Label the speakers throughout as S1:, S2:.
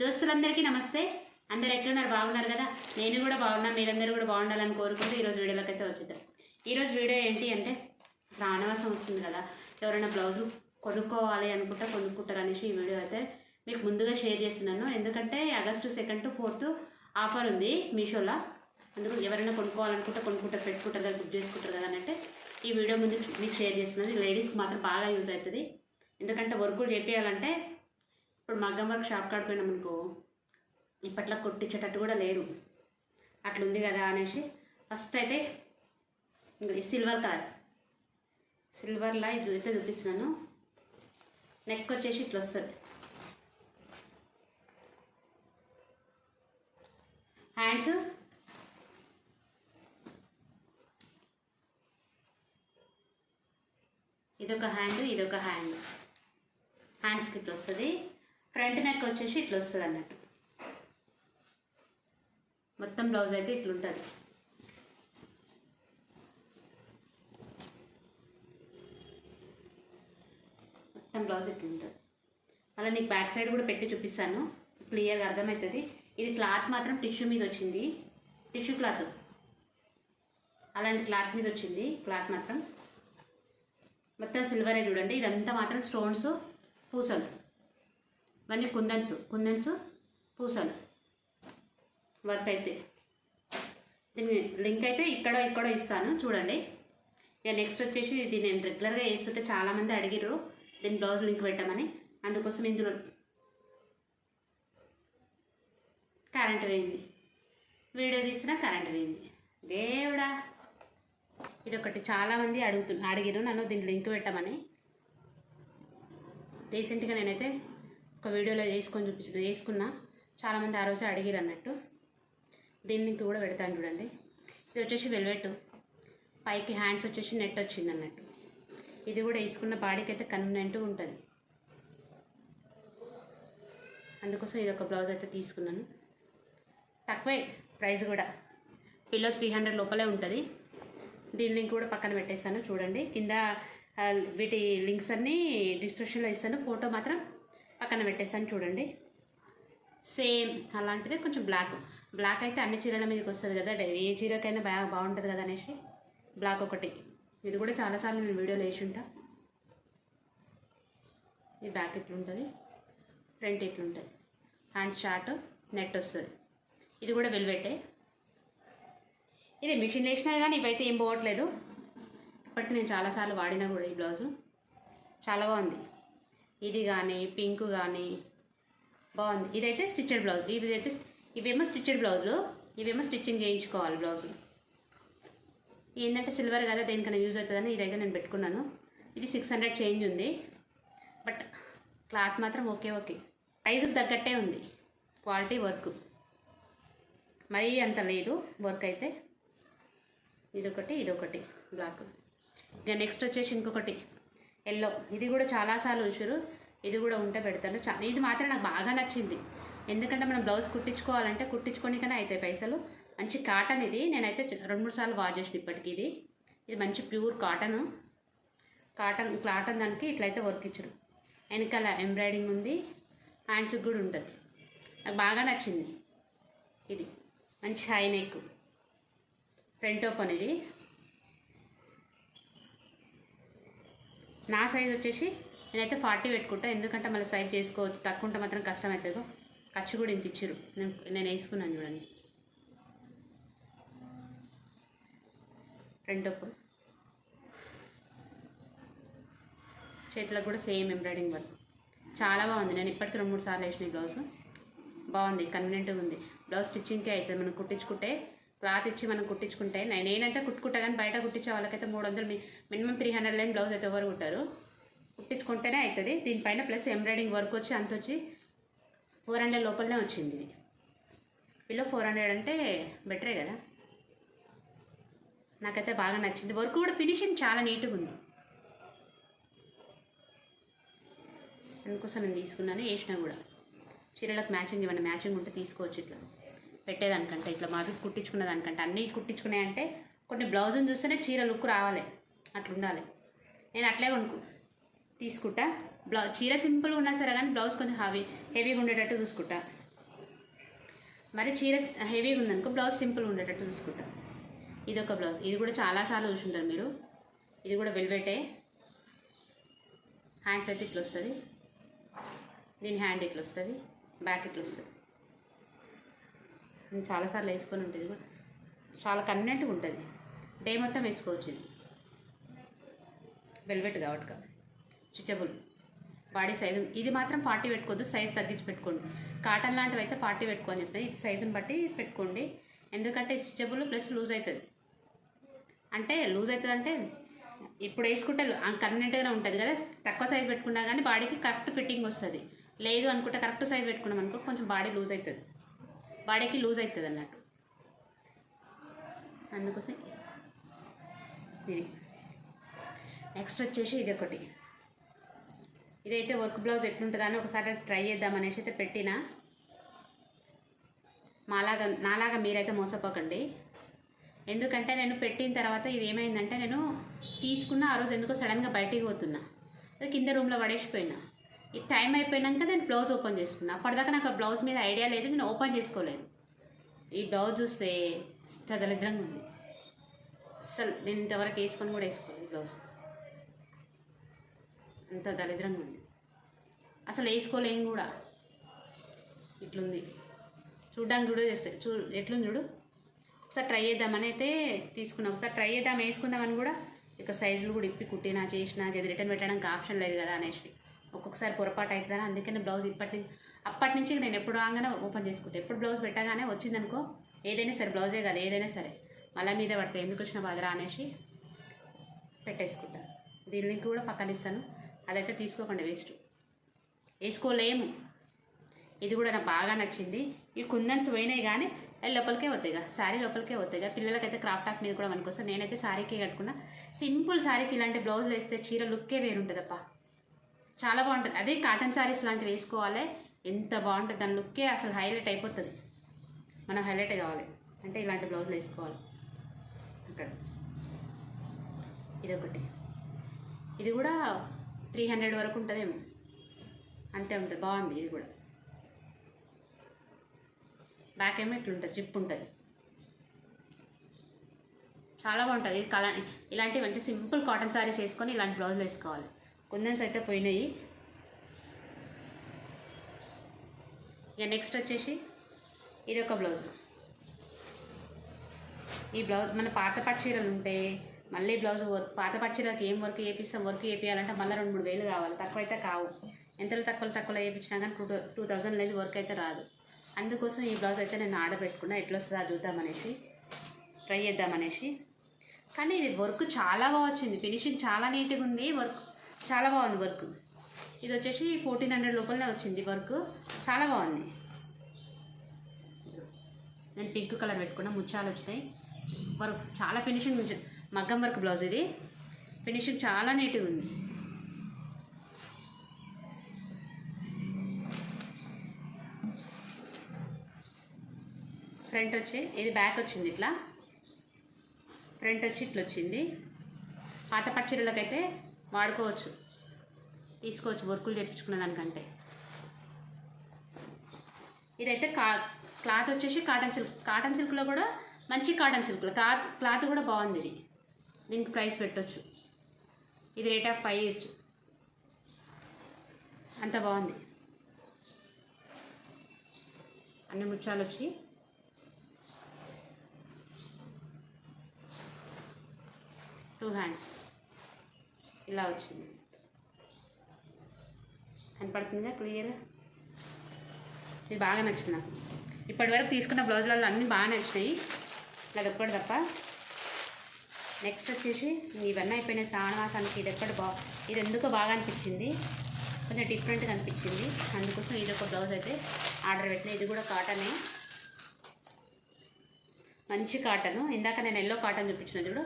S1: దోస్తులందరికీ నమస్తే. అందరు ఎట్లున్నారు? బాగున్నారు కదా? నేను కూడా బాగున్నా మీరందరూ కూడా బాగుండాలని కోరుకుంటూ ఈరోజు వీడియోలోకి అయితే వచ్చేద్దాం. ఈరోజు వీడియో ఏంటి అంటే శ్రావణవాసం వస్తుంది కదా. ఎవరైనా బ్లౌజులు కొనుక్కోవాలి అనుకుంటే కొనుక్కుంటారు అనేసి ఈ వీడియో అయితే మీకు ముందుగా షేర్ చేస్తున్నాను. ఎందుకంటే August second to fourth offer ఉంది మీషోలో. అందుకు ఎవరైనా కొనుక్కోవాలనుకుంటే కొనుక్కుంటారు పెట్టుకుంటారు కదా బుక్ చేసుకుంటారు కదా అంటే ఈ వీడియో ముందు మీకు షేర్ చేస్తున్నాను. లేడీస్కి మాత్రం బాగా యూజ్ అవుతుంది. ఎందుకంటే వర్క్ చేపించాలంటే ఇప్పుడు మగ్గం వర్క్ షాప్ కాడిపోయినాం అనుకో ఇప్పట్లో కొట్టించేటట్టు కూడా లేరు. అట్లుంది కదా అనేసి ఫస్ట్ అయితే ఇంకా సిల్వర్ కలర్. సిల్వర్లా ఇది అయితే చూపిస్తున్నాను. నెక్ వచ్చేసి ఇట్లా వస్తుంది. హ్యాండ్స్ ఇదొక హ్యాండ్ ఇదొక హ్యాండ్ హ్యాండ్స్కి ఇట్లా వస్తుంది. ఫ్రంట్ నెక్ వచ్చేసి ఇట్లా వస్తుంది అన్నట్టు. మొత్తం బ్లౌజ్ అయితే ఇట్లుంటుంది. మొత్తం బ్లౌజ్ ఇట్లుంటుంది. అలా నీకు బ్యాక్ సైడ్ కూడా పెట్టి చూపిస్తాను. క్లియర్గా అర్థమవుతుంది. ఇది క్లాత్ మాత్రం టిష్యూ మీద వచ్చింది. Tissue cloth. అలాంటి క్లాత్ మీద వచ్చింది క్లాత్ మాత్రం. మొత్తం సిల్వరే చూడండి. ఇదంతా మాత్రం స్టోన్స్ పూసలు. ఇవన్నీ కుందన్స్ కుందన్స్ పూసలు. వర్క్ అయితే. దీన్ని లింక్ అయితే ఇక్కడ ఇక్కడ ఇస్తాను చూడండి. ఇక నెక్స్ట్ వచ్చేసి ఇది నేను రెగ్యులర్గా వేస్తుంటే చాలామంది అడిగిర్రు దీని బ్లౌజ్ లింక్ పెట్టమని. అందుకోసం ఇందులో కరెంట్ పోయింది వీడియో తీసినా కరెంట్ పోయింది దేవుడా! ఇది ఒకటి చాలామంది అడుగుతు అడిగిరు నన్ను దీని లింక్ పెట్టమని. రీసెంట్గా నేనైతే ఒక వీడియోలో వేసుకొని చూపించిన వేసుకున్నా చాలామంది ఆ రోజు అడిగిరు అన్నట్టు. దీన్ని లింక్ కూడా పెడతాను చూడండి. ఇది వచ్చేసి వెల్వెట్. పైకి హ్యాండ్స్ వచ్చేసి నెట్ వచ్చింది అన్నట్టు. ఇది కూడా వేసుకున్న బాడీకి అయితే కన్వీనెంట్ ఉంటుంది. అందుకోసం ఇది ఒక బ్లౌజ్ అయితే తీసుకున్నాను. తక్కువే ప్రైస్ కూడా. పిల్లో త్రీ హండ్రెడ్ లోపలే ఉంటుంది. దీని లింక్ కూడా పక్కన పెట్టేస్తాను చూడండి. కింద వీటి లింక్స్ అన్నీ డిస్క్రిప్షన్లో ఇస్తాను. ఫోటో మాత్రం పక్కన పెట్టేస్తాను చూడండి. సేమ్ అలాంటిదే కొంచెం బ్లాక్. బ్లాక్ అయితే అన్ని చీరల మీదకి వస్తుంది కదా ఏ చీరకైనా బాగా బాగుంటుంది కదా అనేసి బ్లాక్ ఒకటి. ఇది కూడా చాలాసార్లు నేను వీడియోలో వేసి ఉంటా. ఈ బ్యాక్ ఇట్లుంటుంది ఫ్రంట్ ఇట్లుంటుంది హ్యాండ్ షార్ట్ నెట్ వస్తుంది. ఇది కూడా వెల్వెట్టే. ఇది మిషన్ వేసినా కానీ ఇవైతే ఏం పోవట్లేదు. ఇప్పటికి నేను చాలాసార్లు వాడినా కూడా ఈ బ్లౌజు. చాలా బాగుంది. ఇది కానీ పింక్ కానీ బాగుంది. ఇదైతే స్టిచ్చెడ్ బ్లౌజ్. ఇది అయితే ఇవేమో స్టిచ్చెడ్ బ్లౌజులు ఇవేమో స్టిచ్చింగ్ చేయించుకోవాలి బ్లౌజులు ఏంటంటే సిల్వర్ కదా దేనికైనా యూజ్ అవుతుందని ఇదైతే నేను పెట్టుకున్నాను. ఇది సిక్స్ హండ్రెడ్ చేంజ్ ఉంది. బట్ క్లాత్ మాత్రం ఓకే ఓకే. ప్రైజ్కి తగ్గట్టే ఉంది. క్వాలిటీ వర్క్ మరీ అంత లేదు. వర్క్ అయితే ఇదొకటి ఇదొకటి. బ్లాక్ ఇక నెక్స్ట్ వచ్చేసి ఇంకొకటి. ఎల్లో. ఇది కూడా చాలాసార్లు చూసారు ఇది కూడా ఉంటే పెడతాను. చా ఇది మాత్రం నాకు బాగా నచ్చింది. ఎందుకంటే మనం బ్లౌజ్ కుట్టించుకోవాలంటే కుట్టించుకోనికనే అవుతాయి పైసలు. మంచి కాటన్ ఇది. నేనైతే రెండు మూడు సార్లు వాష్ చేసిన ఇప్పటికి ఇది. ఇది మంచి ప్యూర్ కాటన్. కాటన్ కాటన్ దానికి ఇట్లయితే వర్క్ ఇచ్చారు. వెనకాల ఎంబ్రాయిడింగ్ ఉంది. హ్యాండ్స్కి కూడా ఉంటుంది. నాకు బాగా నచ్చింది. ఇది. మంచి హై నెక్. ఫ్రంట్ ఓపెన్ ఇది. నా సైజ్ వచ్చేసి నేనైతే ఫార్టీ పెట్టుకుంటా. ఎందుకంటే మళ్ళీ సైజ్ చేసుకోవచ్చు. తక్కువ ఉంటే మాత్రం కష్టం అవుతుందో ఖర్చు కూడా ఇంత ఇచ్చారు నేను నేను వేసుకున్నాను చూడండి. ఫ్రంట్ ఓపెన్ చేతిలో కూడా సేమ్ ఎంబ్రాయిడింగ్ వర్క్ చాలా బాగుంది. నేను ఇప్పటికి రెండు మూడు సార్లు వేసిన ఈ బ్లౌజ్ బాగుంది. కన్వీనెంట్గా ఉంది. బ్లౌజ్ స్టిచ్చింగ్కే అవుతుంది మనం కుట్టించుకుంటే క్లాత్ ఇచ్చి మనం కుట్టించుకుంటే నేను నేనంటే కుట్టుకుంటా కానీ బయట కుట్టించే వాళ్ళకైతే మూడు వందలు మినిమం త్రీ హండ్రెడ్ లేని బ్లౌజ్ అయితే ఎవరు కుట్టారు. కుట్టించుకుంటేనే అవుతుంది దీనిపైన ప్లస్ ఎంబ్రాయిడింగ్ వర్క్ వచ్చి అంత వచ్చి ఫోర్ హండ్రెడ్ లోపలనే వచ్చింది. ఇది బిలో ఫోర్ హండ్రెడ్ అంటే బెటరే కదా. నాకైతే బాగా నచ్చింది. వర్క్ కూడా ఫినిషింగ్ చాలా నీట్గా ఉంది. అందుకోసం నేను తీసుకున్నాను. వేసినా కూడా చీరలకు మ్యాచింగ్ ఏమైనా మ్యాచింగ్ ఉంటే తీసుకోవచ్చు ఇట్లా. పెట్టేదానికంటే ఇట్లా మాకు కుట్టించుకునే దానికంటే అన్నీ కుట్టించుకున్నాయంటే కొన్ని బ్లౌజులు చూస్తేనే చీర లుక్ రావాలి అట్లుండాలి. నేను అట్లే కొనుక్కు తీసుకుంటా. బ్లౌ చీర సింపుల్గా ఉన్నా సరే కానీ బ్లౌజ్ కొంచెం హెవీ హెవీగా ఉండేటట్టు చూసుకుంటా. మరి చీర హెవీగా ఉందనుకో బ్లౌజ్ సింపుల్ ఉండేటట్టు చూసుకుంటా. ఇది ఒక బ్లౌజ్ ఇది కూడా చాలాసార్లు చూసుంటారు మీరు. ఇది కూడా వెల్వెటే. హ్యాండ్స్ అయితే ఇట్లా వస్తుంది దీని హ్యాండ్ ఇట్లా వస్తుంది బ్యాక్ ఇట్లా వస్తుంది నేను చాలాసార్లు వేసుకొని ఉంటుంది కూడా చాలా కన్వీనెంట్గా ఉంటుంది. డే మొత్తం వేసుకోవచ్చు ఇది. వెల్వెట్ కాబట్టి స్టిచబుల్ బాడీ సైజు ఇది మాత్రం ఫార్టీ పెట్టుకోవద్దు సైజ్ తగ్గించి పెట్టుకోండి. కాటన్ లాంటివి అయితే ఫార్టీ పెట్టుకొని చెప్తాను ఇది సైజుని బట్టి పెట్టుకోండి. ఎందుకంటే స్టిచబుల్ ప్లస్ లూజ్ అవుతుంది అంటే లూజ్ అవుతుంది అంటే ఇప్పుడు వేసుకుంటే కన్వీనెంట్గానే ఉంటుంది కదా. తక్కువ సైజ్ పెట్టుకున్నా కానీ బాడీకి కరెక్ట్ ఫిట్టింగ్ వస్తుంది. లేదు అనుకుంటే కరెక్ట్ సైజ్ పెట్టుకున్నాం అనుకో కొంచెం బాడీ లూజ్ అవుతుంది బాడీకి లూజ్ అవుతుంది అన్నట్టు. అందుకోసం ఇది. నెక్స్ట్ వచ్చేసి ఇది ఒకటి ఇదైతే వర్క్ బ్లౌజ్ ఎట్లుంటుందని ఒకసారి ట్రై చేద్దాం అనేసి అయితే పెట్టిన. మాలాగా నాలాగా మీరైతే మోసపోకండి. ఎందుకంటే నేను పెట్టిన తర్వాత ఇది ఏమైందంటే నేను తీసుకున్న ఆ రోజు ఎందుకో సడన్గా బయటికి పోతున్నా. కింద రూమ్లో పడేసిపోయినా. ఈ టైం అయిపోయినాక నేను బ్లౌజ్ ఓపెన్ చేసుకున్నా. అప్పటిదాకా నాకు బ్లౌజ్ మీద ఐడియా లేదు నేను ఓపెన్ చేసుకోలేదు. ఈ బ్లౌజ్ చూస్తే చదలిద్రంగా ఉంది. అసలు నేను ఇంతవరకు వేసుకొని కూడా వేసుకోలేదు ఈ బ్లౌజ్. అంత దరిద్రంగా ఉంది. అసలు వేసుకోలేం కూడా. ఇట్లుంది. చూడ్డానికి చూడు చేస్తే చూ ఎట్లుంది చూడు. ఒకసారి ట్రై చేద్దామని అయితే తీసుకున్నాం. ఒకసారి ట్రై చేద్దాం వేసుకుందామని కూడా ఇక సైజులు కూడా ఇప్పి కుట్టినా చేసినా అది రిటర్న్ పెట్టడానికి ఆప్షన్ లేదు కదా అనేసి. ఒక్కొక్కసారి పొరపాటు అవుతుందని అందుకని బ్లౌజ్ ఇప్పటి నుంచి అప్పటి నుంచి నేను ఎప్పుడు రాగానే ఓపెన్ చేసుకుంటా. ఎప్పుడు బ్లౌజ్ పెట్టగానే వచ్చిందనుకో ఏదైనా సరే బ్లౌజే కాదు ఏదైనా సరే. మళ్ళీ మీద పడతాయి ఎందుకు వచ్చిన బాధరా అనేసి పెట్టేసుకుంటా. దీని లింక్ కూడా పక్కన ఇస్తాను. అదైతే తీసుకోకండి వేస్ట్. వేసుకోలేము. ఇది కూడా నాకు బాగా నచ్చింది. ఈ కుందన్స్ పోయినాయి కానీ అవి లోపలికే వస్తాయిగా శారీ లోపలికే వస్తాయిగా పిల్లలకైతే క్రాఫ్ట్ టాప్ మీద కూడా మనకోసం నేనైతే శారీకే కట్టుకున్నా. సింపుల్ శారీకి ఇలాంటి బ్లౌజులు వేస్తే చీర లుక్కే వేరుంటుందప్పా. చాలా బాగుంటుంది. అదే కాటన్ శారీస్ లాంటివి వేసుకోవాలి. ఎంత బాగుంటుంది. దాని లుక్కే అసలు హైలైట్ అయిపోతుంది. మనం హైలైట్ కావాలి. అంటే ఇలాంటి బ్లౌజులు వేసుకోవాలి. అక్కడ. ఇదొకటి. ఇది కూడా త్రీ హండ్రెడ్ వరకు ఉంటుందేమో. అంతే ఉంటుంది. బాగుంది. ఇది కూడా. బ్యాక్ ఏమో ఇట్లుంటుంది. జిప్ ఉంటుంది. చాలా బాగుంటుంది. ఇది కలర్ ఇలాంటి మంచి సింపుల్ కాటన్ శారీస్ వేసుకొని ఇలాంటి బ్లౌజులు వేసుకోవాలి. కుందన్స్ అయితే పోయినాయి. ఇక నెక్స్ట్ వచ్చేసి ఇది ఒక బ్లౌజ్ ఈ బ్లౌజ్ మన పాత పట్టు చీరలు ఉంటే మళ్ళీ బ్లౌజ్ వర్క్ పాత పట్టు ఏం వర్క్ చేపిస్తాం? వర్క్ చేపించాలంటే మళ్ళీ రెండు మూడు వేలు కావాలి. తక్కువ అయితే కావు. ఎంతలో తక్కువలో తక్కువలో చేయించినా కానీ టూ టూ థౌజండ్ లేదు వర్క్ అయితే రాదు. అందుకోసం ఈ బ్లౌజ్ అయితే నేను ఆర్డర్ పెట్టుకున్నా. ఎట్లా వస్తుందా చూద్దామనేసి. ట్రై చేద్దామనేసి. కానీ ఇది వర్క్ చాలా బాగా వచ్చింది. ఫినిషింగ్ చాలా నీట్గా ఉంది. వర్క్ చాలా బాగుంది వర్క్. ఇది వచ్చేసి ఫోర్టీన్ హండ్రెడ్ లోపలనే వచ్చింది వర్క్. చాలా బాగుంది. నేను పింక్ కలర్ పెట్టుకున్నా ముచ్చాలు వచ్చినాయి వర్క్ చాలా ఫినిషింగ్ మగ్గం వర్క్ బ్లౌజ్ ఇది. ఫినిషింగ్ చాలా నీట్గా ఉంది. ఫ్రంట్ వచ్చి ఇది బ్యాక్ వచ్చింది ఇట్లా. ఫ్రంట్ వచ్చి ఇట్లా వచ్చింది. పాత పచ్చడిలకైతే వాడుకోవచ్చు. తీసుకోవచ్చు వర్కులు తెప్పించుకున్న దానికంటే. ఇదైతే కా క్లాత్ వచ్చేసి కాటన్ సిల్క్. కాటన్ సిల్క్లో కూడా మంచి కాటన్ సిల్క్లో క్లాత్ క్లాత్ కూడా బాగుంది ఇది. దీనికి ప్రైస్ పెట్టొచ్చు. ఇది రేట్ ఆఫ్ ఫైవ్ ఇచ్చు. అంత బాగుంది. అన్ని ముత్యాలు వచ్చి. టూ హ్యాండ్స్ ఇలా వచ్చింది. కనపడుతుందిగా క్లియర్ ఇది బాగా నచ్చింది నాకు. ఇప్పటి వరకు తీసుకున్న బ్లౌజులలో అన్నీ బాగా నచ్చినాయి. అదొక్కటి తప్ప. నెక్స్ట్ వచ్చేసి ఇవన్నీ అయిపోయినాయి. శ్రావణమాసానికి ఇది ఎక్కడ బా ఇది ఎందుకో బాగా అనిపించింది. కొంచెం డిఫరెంట్గా అనిపించింది. అందుకోసం ఇది ఒక బ్లౌజ్ అయితే ఆర్డర్ పెట్టిన. ఇది కూడా కాటనే మంచి కాటన్ ఇందాక నేను ఎల్లో కాటన్ చూపించిన చూడు.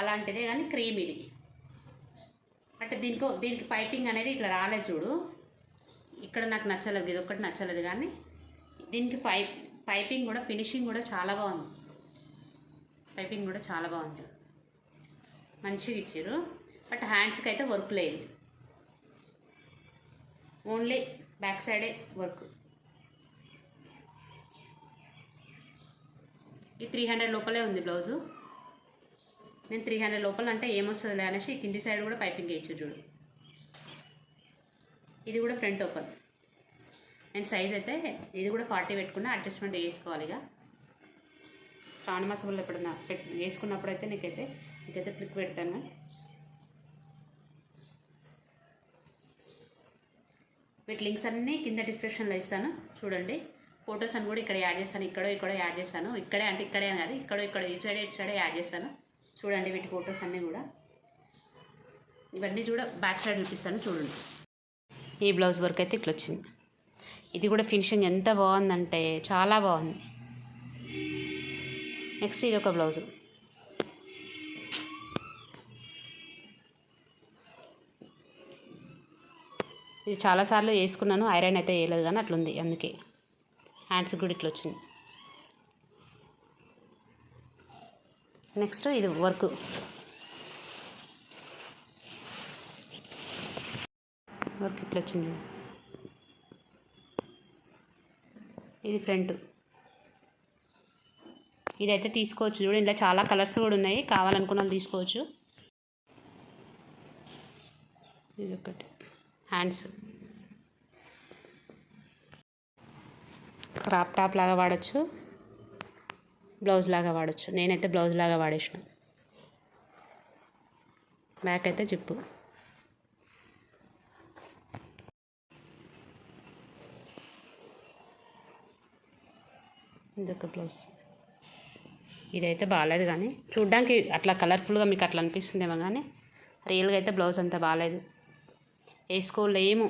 S1: అలాంటిదే కానీ క్రీమ్ ఇది. అంటే దీనికి దీనికి పైపింగ్ అనేది ఇట్లా రాలేదు చూడు. ఇక్కడ నాకు నచ్చలేదు ఇది ఒక్కటి నచ్చలేదు కానీ దీనికి పైప్ పైపింగ్ కూడా ఫినిషింగ్ కూడా చాలా బాగుంది. పైపింగ్ కూడా చాలా బాగుంది. మంచిగా ఇచ్చారు. బట్ హ్యాండ్స్కి అయితే వర్క్ లేదు. ఓన్లీ బ్యాక్ సైడే వర్క్. ఇది త్రీ హండ్రెడ్ లోపలే ఉంది బ్లౌజు. నేను త్రీ హండ్రెడ్ లోపల అంటే ఏమొస్తుంది అనేసి కింది సైడ్ కూడా పైపింగ్ వేయచ్చు చూడు. ఇది కూడా ఫ్రంట్ ఓపెన్. నేను సైజ్ అయితే ఇది కూడా ఫార్టీ పెట్టుకున్నా అడ్జస్ట్మెంట్ చేసుకోవాలి ఇక. శ్రావణ మాసంలో ఎప్పుడన్నా పెట్ వేసుకున్నప్పుడు అయితే నీకైతే నీకైతే క్లిక్ పెడతాను. వీటి లింక్స్ అన్నీ కింద డిస్క్రిప్షన్లో ఇస్తాను. చూడండి. ఫొటోస్ అని కూడా ఇక్కడ యాడ్ చేస్తాను. ఇక్కడో ఇక్కడో యాడ్ చేస్తాను. ఇక్కడే అంటే ఇక్కడే అని కాదు. ఇక్కడో ఇక్కడ ఇటు సైడే ఇటు సైడే యాడ్ చేస్తాను. చూడండి వీటి ఫొటోస్ అన్నీ కూడా. ఇవన్నీ చూడ బ్యాక్ సైడ్ చూపిస్తాను. చూడండి. ఈ బ్లౌజ్ వర్క్ అయితే ఇట్లా వచ్చింది. ఇది కూడా ఫినిషింగ్ ఎంత బాగుందంటే చాలా బాగుంది. నెక్స్ట్ ఇది ఒక బ్లౌజు. ఇది చాలాసార్లు వేసుకున్నాను ఐరన్ అయితే వేయలేదు కానీ అట్లుంది అందుకే. హ్యాండ్స్ కూడా ఇట్లా వచ్చింది. నెక్స్ట్ ఇది వర్క్. వర్క్ ఇట్లా వచ్చింది ఇది ఫ్రంట్. ఇదైతే తీసుకోవచ్చు చూడండి ఇలా చాలా కలర్స్ కూడా ఉన్నాయి. కావాలనుకున్న వాళ్ళు తీసుకోవచ్చు. ఇది ఒకటి. హ్యాండ్స్. క్రాప్ టాప్ లాగా వాడచ్చు. బ్లౌజ్ లాగా వాడచ్చు. నేనైతే బ్లౌజ్ లాగా వాడేసిన. బ్యాక్ అయితే జిప్పు. ఇదొక బ్లౌజ్ ఇదైతే బాగాలేదు కానీ చూడ్డానికి అట్లా కలర్ఫుల్గా మీకు అట్లా అనిపిస్తుందేమో కానీ రియల్గా అయితే బ్లౌజ్ అంత బాగాలేదు వేసుకోలేము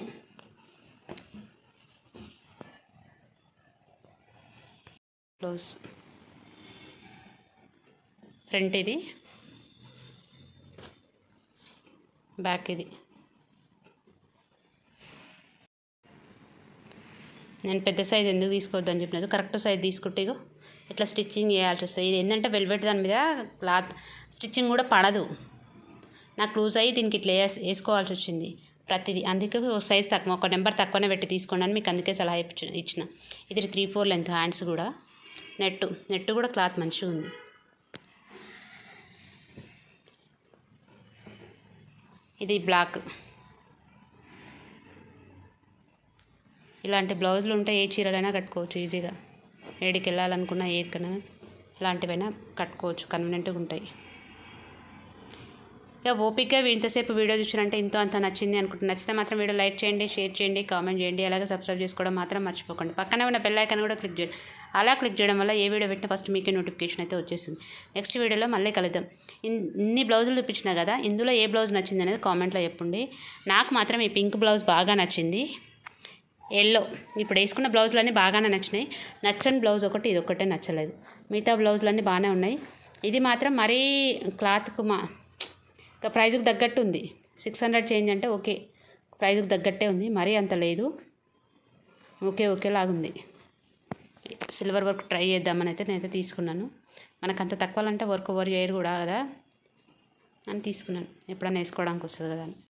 S1: బ్లౌజ్ ఫ్రంట్ ఇది. బ్యాక్ ఇది. నేను పెద్ద సైజ్ ఎందుకు తీసుకోవద్దని చెప్పినది కరెక్ట్ సైజ్ తీసుకుంటే ఇట్లా స్టిచ్చింగ్ చేయాల్సి వస్తుంది. ఇది ఏంటంటే వెల్వెట్ దాని మీద క్లాత్ స్టిచ్చింగ్ కూడా పడదు. నాకు లూజ్ అయ్యి దీనికి ఇట్లా వేసుకోవాల్సి వచ్చింది ప్రతిదీ. అందుకే ఒక సైజ్ తక్కువ ఒక నెంబర్ తక్కువనే పెట్టి తీసుకోండి అని మీకు అందుకే సలహా ఇచ్చిన. ఇది త్రీ ఫోర్ లెంత్ హ్యాండ్స్ కూడా. నెట్ నెట్ కూడా క్లాత్ మంచిగా ఉంది. ఇది బ్లాక్ ఇలాంటి బ్లౌజులు ఉంటే ఏ చీరలైనా కట్టుకోవచ్చు ఈజీగా. ఏడికి వెళ్ళాలనుకున్నా ఏదికైనా ఇలాంటివైనా కట్టుకోవచ్చు కన్వీనెంట్గా ఉంటాయి. ఇక ఓపిక్గా ఇంతసేపు వీడియో చూసినంటే ఇంతో అంత నచ్చింది అనుకుంటున్నా. నచ్చితే మాత్రం వీడియో లైక్ చేయండి షేర్ చేయండి కామెంట్ చేయండి. అలాగే సబ్స్క్రైబ్ చేసుకోవడం మాత్రం మర్చిపోకండి. పక్కనే ఉన్న బెల్ ఐకాన్ కూడా క్లిక్ చేయండి. అలా క్లిక్ చేయడం వల్ల ఏ వీడియో పెట్టినా ఫస్ట్ మీకే నోటిఫికేషన్ అయితే వచ్చేస్తుంది. నెక్స్ట్ వీడియోలో మళ్ళీ కలుద్దాం. ఇన్- ఇన్ని బ్లౌజులు చూపించినా కదా ఇందులో ఏ బ్లౌజ్ నచ్చింది అనేది కామెంట్లో చెప్పండి. నాకు మాత్రం ఈ పింక్ బ్లౌజ్ బాగా నచ్చింది. ఎల్లో. ఇప్పుడు వేసుకున్న బ్లౌజులన్నీ బాగానే నచ్చినాయి. నచ్చని బ్లౌజ్ ఒకటి ఇది ఒకటే నచ్చలేదు. మిగతా బ్లౌజులన్నీ బాగానే ఉన్నాయి. ఇది మాత్రం మరీ క్లాత్కు మా ఇంకా ప్రైజ్కి తగ్గట్టు ఉంది. సిక్స్ హండ్రెడ్ చేంజ్ అంటే ఓకే. ప్రైజ్కి తగ్గట్టే ఉంది. మరీ అంత లేదు. ఓకే ఓకేలాగుంది సిల్వర్ వర్క్ ట్రై చేద్దామని అయితే నేనైతే తీసుకున్నాను. మనకు అంత తక్కువలంటే వర్క్ ఓవర్ చేయరు కూడా కదా అని తీసుకున్నాను. ఎప్పుడైనా వేసుకోవడానికి వస్తుంది కదా అని.